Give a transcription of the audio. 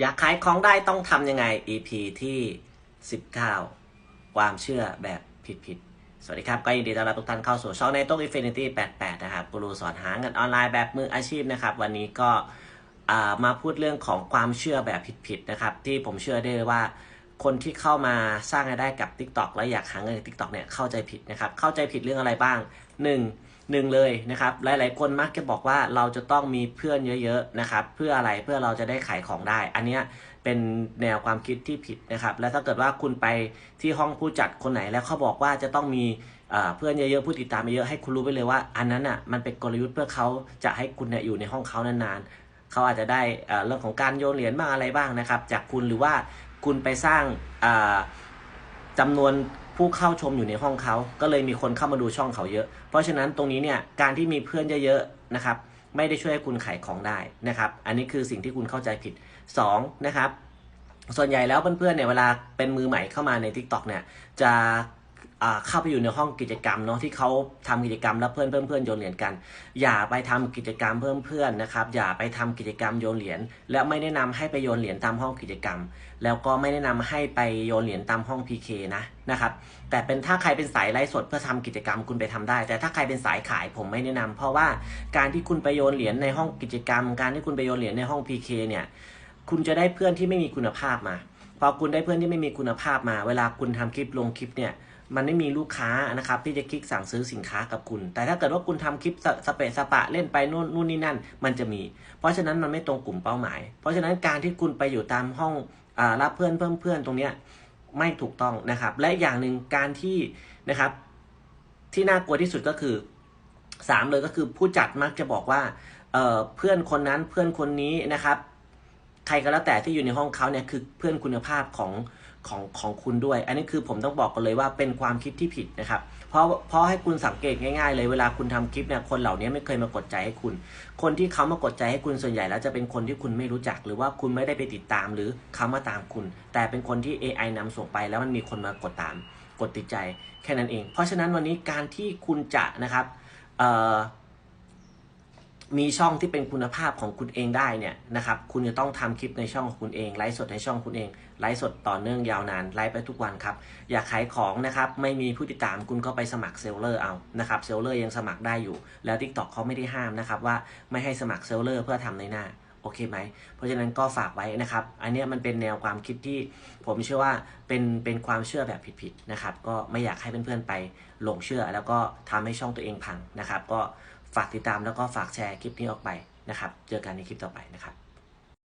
อยากขายของได้ต้องทำยังไง EP ที่ 19 ความเชื่อแบบผิดๆ สวัสดีครับ ก็ยินดีต้อนรับทุกท่านเข้าสู่ช่องในโต๊ะ Infinity 88 นะครับกูรูสอนหาเงินออนไลน์แบบมืออาชีพนะครับ วันนี้ก็มาพูดเรื่องของความเชื่อแบบผิดๆ นะครับ ที่ผมเชื่อได้เลยว่าคนที่เข้ามาสร้างรายได้กับ TikTok และอยากหาเงินจาก TikTok เนี่ยเข้าใจผิดนะครับ เข้าใจผิดเรื่องอะไรบ้าง 1. หนึ่งเลยนะครับหลาย ๆ คนมักจะบอกว่าเราจะต้องมีเพื่อนเยอะๆนะครับเพื่ออะไรเพื่อเราจะได้ขายของได้ อันเนี้ยเป็นแนวความคิดที่ผิดนะครับ แล้วถ้าเกิดว่าคุณไปที่ห้องผู้จัดคนไหนแล้วเขาบอกว่าจะต้องมีเพื่อนเยอะๆผู้ติดตามเยอะให้คุณรู้ไปเลยว่า อันนั้นอะมันเป็นกลยุทธ์เพื่อเขาจะให้คุณเนี่ยอยู่ในห้องเขานานๆเขาอาจจะได้เรื่องของการโยนเหรียญบ้างอะไรบ้างนะครับ จากคุณหรือว่าคุณไปสร้างอ่าจำนวน ผู้เข้าชมอยู่ในห้องเขา ก็เลยมีคนเข้ามาดูช่องเขาเยอะ เพราะฉะนั้นตรงนี้เนี่ยการที่มีเพื่อนเยอะๆนะครับไม่ได้ช่วยให้คุณขายของได้นะครับ อันนี้คือสิ่งที่คุณเข้าใจผิด 2. นะครับส่วนใหญ่แล้วเพื่อนๆเนี่ยเวลาเป็นมือใหม่เข้ามาใน t i k t o กเนี่ยจะ เข้าไปอยู่ในห้องกิจกรรมเนาะที่เขาทำกิจกรรมแล้วเพื่อนเพื่อนเพื่อนโยนเหรียญกัน อย่าไปทำกิจกรรมเพิ่มเพื่อนนะครับ อย่าไปทำกิจกรรมโยนเหรียญและไม่แนะนำให้ไปโยนเหรียญตามห้องกิจกรรม แล้วก็ไม่แนะนำให้ไปโยนเหรียญตามห้อง PK นะนะครับ แต่เป็นถ้าใครเป็นสายไลฟ์สดเพื่อทำกิจกรรมคุณไปทำได้ แต่ถ้าใครเป็นสายขายผมไม่แนะนำเพราะว่าการที่คุณไปโยนเหรียญในห้องกิจกรรม การที่คุณไปโยนเหรียญในห้อง PK เนี่ยคุณจะได้เพื่อนที่ไม่มีคุณภาพมาพอคุณได้เพื่อนที่ไม่มีคุณภาพมา เวลาคุณทำคลิปลงคลิปเนี่ย มันไม่มีลูกค้านะครับที่จะคลิกสั่งซื้อสินค้ากับคุณ แต่ถ้าเกิดว่าคุณทำคลิปสสเปะสปะเล่นไปนู่นนู่นนี่นั่น มันจะมี เพราะฉะนั้นมันไม่ตรงกลุ่มเป้าหมาย เพราะฉะนั้นการที่คุณไปอยู่ตามห้องอรับเพื่อนเพิ่มเพื่อนตรงเนี้ยไม่ถูกต้องนะครับ และอย่างหนึ่งการที่นะครับ ที่น่ากลัวที่สุดก็คือสามเลยก็คือผู้จัดมักจะบอกว่าเเพื่อนคนนั้นเพื่อนคนนี้นะครับ ใครก็แล้วแต่ที่อยู่ในห้องเขาเนี่ยคือเพื่อนคุณภาพของ ของของคุณด้วย อันนี้คือผมต้องบอกกันเลยว่าเป็นความคิดที่ผิดนะครับ เพราะเพราะให้คุณสังเกตง่ายๆเลยเวลาคุณทำคลิปเนี่ยคนเหล่านี้ไม่เคยมากดใจให้คุณ คนที่เขามากดใจให้คุณส่วนใหญ่แล้วจะเป็นคนที่คุณไม่รู้จัก หรือว่าคุณไม่ได้ไปติดตามหรือเขามาตามคุณ แต่เป็นคนที่ AI นำส่งไปแล้วมันมีคนมากดตาม กดติดใจแค่นั้นเอง เพราะฉะนั้นวันนี้การที่คุณจะนะครับเอ่อ มีช่องที่เป็นคุณภาพของคุณเองได้เนี่ยนะครับคุณจะต้องทำคลิปในช่องของคุณเองไลฟ์สดในช่องคุณเองไลฟ์สดต่อเนื่องยาวนานไลฟ์ไปทุกวันครับอยากขายของนะครับไม่มีผู้ติดตามคุณก็ไปสมัครเซลเลอร์เอานะครับเซลเลอร์ยังสมัครได้อยู่ แล้ว TikTok เขาไม่ได้ห้ามนะครับว่าไม่ให้สมัครเซลเลอร์เพื่อทำในหน้า โอเคไหม เพราะฉะนั้นก็ฝากไว้นะครับ อันนี้มันเป็นแนวความคิดที่ผมเชื่อว่าเป็นเป็นความเชื่อแบบผิดๆนะครับ ก็ไม่อยากให้เพื่อนๆไปหลงเชื่อ แล้วก็ทำให้ช่องตัวเองพังนะครับ ก็ฝากติดตามแล้วก็ฝากแชร์คลิปนี้ออกไปนะครับ เจอกันในคลิปต่อไปนะครับ